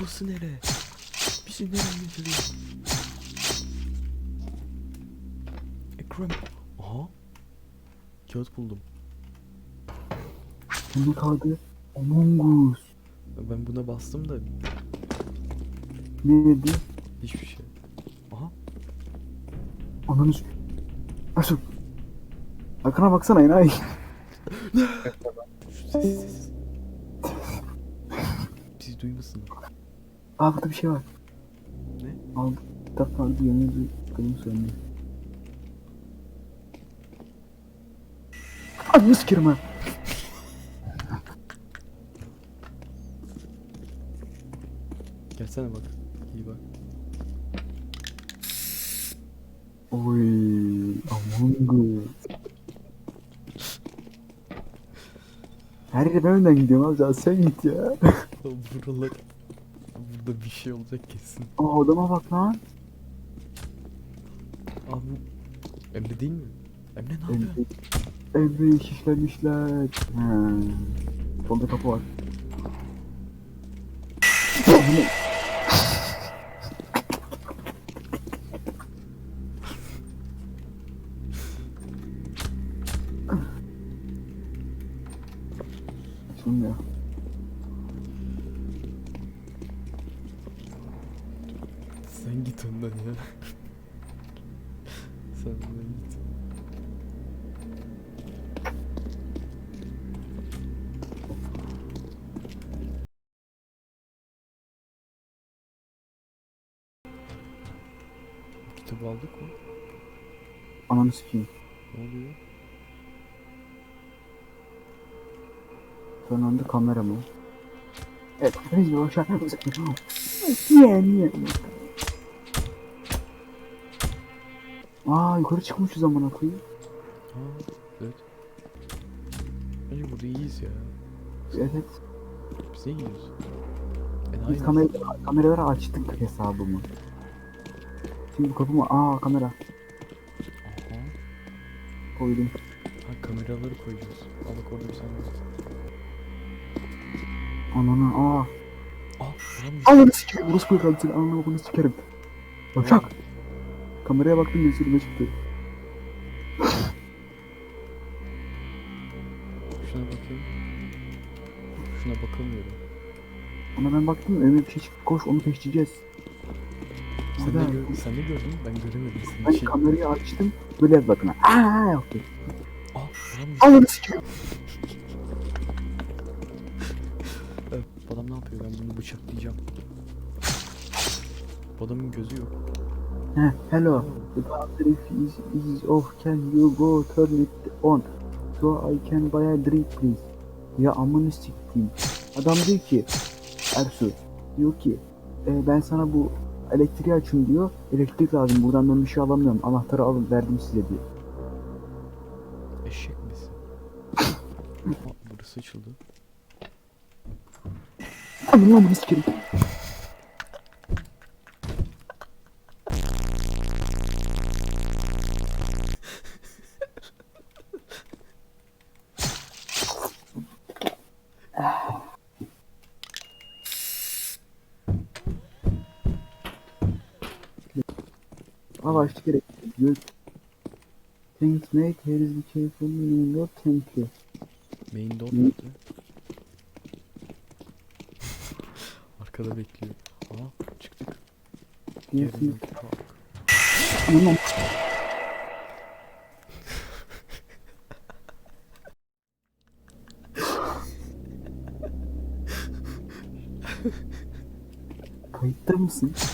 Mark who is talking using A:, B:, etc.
A: burası nere? Bizi nereye götürüyor? Ekrem. Aha. Kağıt buldum.
B: Ne kaldı? Among Us.
A: Ben buna bastım da
B: Ne dedi?
A: hiçbir şey. Aha.
B: Ananı Nasıl? Arkana baksana enayi.
A: Siz duymasın.
B: Aa burada bir şey var.
A: Ne?
B: Aldım. Kitap vardı yemin duydum söyledi. Ananı sikerim ha.
A: Gelsene bak. İyi bak.
B: Oy. Among Us. Her yere ben önden gidiyorum abi. Sen git ya.
A: Buralar. Burada bir şey olacak kesin.
B: Aa odama bak lan.
A: Abi Emre değil mi? Emre ne yapıyor?
B: Emre, Emre'yi şişlemişler. Solda kapı var. Açılmıyor.
A: Sen git önden ya. Sen önden git. Bu Kitabı aldık mı?
B: Ananı sikeyim.
A: Ne oluyor?
B: Anda kamera mı? Evet, biz de aşağı. Niye niye? Aa yukarı çıkmışız amına koyayım.
A: Ha, evet. Bence burada iyiyiz ya.
B: Evet.
A: Biz ne yiyoruz? E,
B: Biz
A: aynen.
B: kameraları, kameraları açtık hesabımı. Şimdi bu kapı mı? Aa kamera.
A: Aha.
B: Koydum.
A: Ha kameraları koyacağız. Al bak orada bir var.
B: Ananı aa.
A: Aa,
B: Ananı sikerim. Burası koy kalsın. Ananı bunu sikerim. Bak. Kameraya baktım gözlerime çıktı.
A: Şuna bakayım. Şuna bakamıyorum.
B: Ona ben baktım önüme bir şey çıktı. Koş onu peşleyeceğiz.
A: Sen ne, gör sen ne gördün? Ben göremedim senin
B: Ben
A: şey.
B: kamerayı açtım. Böyle yaz bakına. Aa yok.
A: Aa, lan
B: Ananı sikerim.
A: Evet, bu adam ne yapıyor? Ben bunu bıçaklayacağım. Adamın gözü yok.
B: Heh, hello. The battery is, is off. Can you go turn it on? So I can buy a drink please. Ya amını sikeyim. Adam diyor ki Ersu diyor ki "E, ben sana bu elektriği açın diyor. Elektrik lazım. Buradan ben bir şey alamıyorum. Anahtarı alın verdim size diyor.
A: Eşek misin? Burası açıldı.
B: Amını sikerim. Başka gerek yok. Thanks mate, here is the for me. No, thank you.
A: Main door nerede? Arkada bekliyor. Aa çıktık.
B: Yes, yes.
A: kalk.
B: Anam. Kayıtta mısın?